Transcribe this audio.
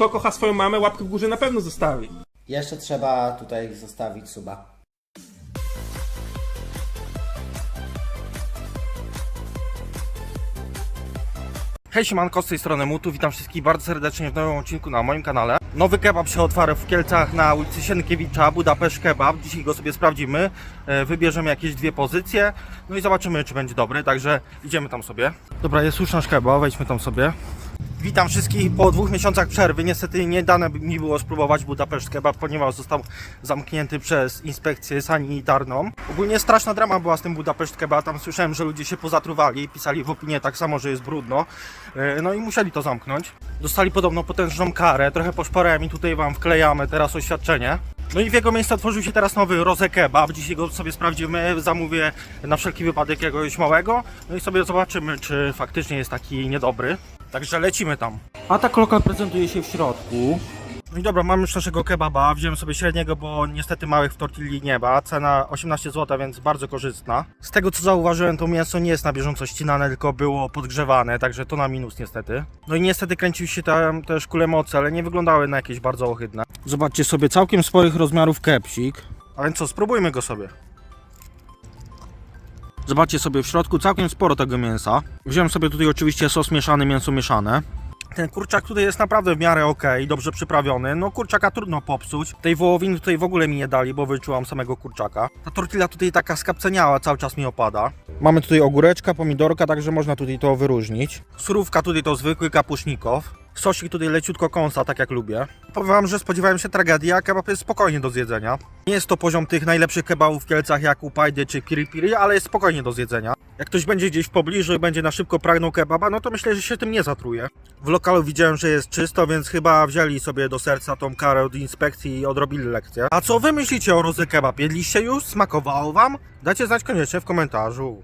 Kto kocha swoją mamę, łapkę w górze na pewno zostawi. Jeszcze trzeba tutaj zostawić suba. Hej siemanko, z tej strony Mutu, witam wszystkich bardzo serdecznie w nowym odcinku na moim kanale. Nowy kebab się otwarł w Kielcach na ulicy Sienkiewicza, Budapeszt Kebab. Dzisiaj go sobie sprawdzimy, e, wybierzemy jakieś dwie pozycje, no i zobaczymy czy będzie dobry, także idziemy tam sobie. Dobra, jest już nasz kebab, wejdźmy tam sobie. Witam wszystkich po dwóch miesiącach przerwy. Niestety nie dane mi było spróbować Budapeszt Kebab, ponieważ został zamknięty przez inspekcję sanitarną. Ogólnie straszna drama była z tym Budapeszt Kebab. Tam słyszałem, że ludzie się pozatruwali, pisali w opinie tak samo, że jest brudno. E, No i musieli to zamknąć. Dostali podobno potężną karę, trochę poszparałem i tutaj Wam wklejamy teraz oświadczenie. No i w jego miejsce otworzył się teraz nowy Rose Kebab. Dzisiaj go sobie sprawdzimy, zamówię na wszelki wypadek jakiegoś małego. No i sobie zobaczymy, czy faktycznie jest taki niedobry. Także lecimy tam. A tak lokal prezentuje się w środku. No i dobra, mamy już naszego kebaba. Wziąłem sobie średniego, bo niestety małych w tortilli nie ma. Cena 18 zł, więc bardzo korzystna. Z tego co zauważyłem, to mięso nie jest na bieżąco ścinane, tylko było podgrzewane, także to na minus niestety. No i niestety kręcił się tam też kule mocy, ale nie wyglądały na jakieś bardzo ohydne. Zobaczcie sobie całkiem sporych rozmiarów kepsik. A więc co, spróbujmy go sobie. Zobaczcie sobie w środku całkiem sporo tego mięsa. Wziąłem sobie tutaj oczywiście sos mieszany, mięso mieszane. Ten kurczak tutaj jest naprawdę w miarę ok, dobrze przyprawiony. No kurczaka trudno popsuć. Tej wołowiny tutaj w ogóle mi nie dali, bo wyczułam samego kurczaka. Ta tortilla tutaj taka skapceniała, cały czas mi opada. Mamy tutaj ogóreczka, pomidorka, także można tutaj to wyróżnić. Surówka tutaj to zwykły kapusznikow. Sosik tutaj leciutko kąsa, tak jak lubię. Powiem wam, że spodziewałem się tragedii, a kebab jest spokojnie do zjedzenia. Nie jest to poziom tych najlepszych kebabów w Kielcach jak u Pajdy czy Piri Piri, ale jest spokojnie do zjedzenia. Jak ktoś będzie gdzieś w pobliżu i będzie na szybko pragnął kebaba, no to myślę, że się tym nie zatruje. W lokalu widziałem, że jest czysto, więc chyba wzięli sobie do serca tą karę od inspekcji i odrobili lekcję. A co wy myślicie o Rozy Kebab? Jedliście już? Smakowało wam? Dajcie znać koniecznie w komentarzu.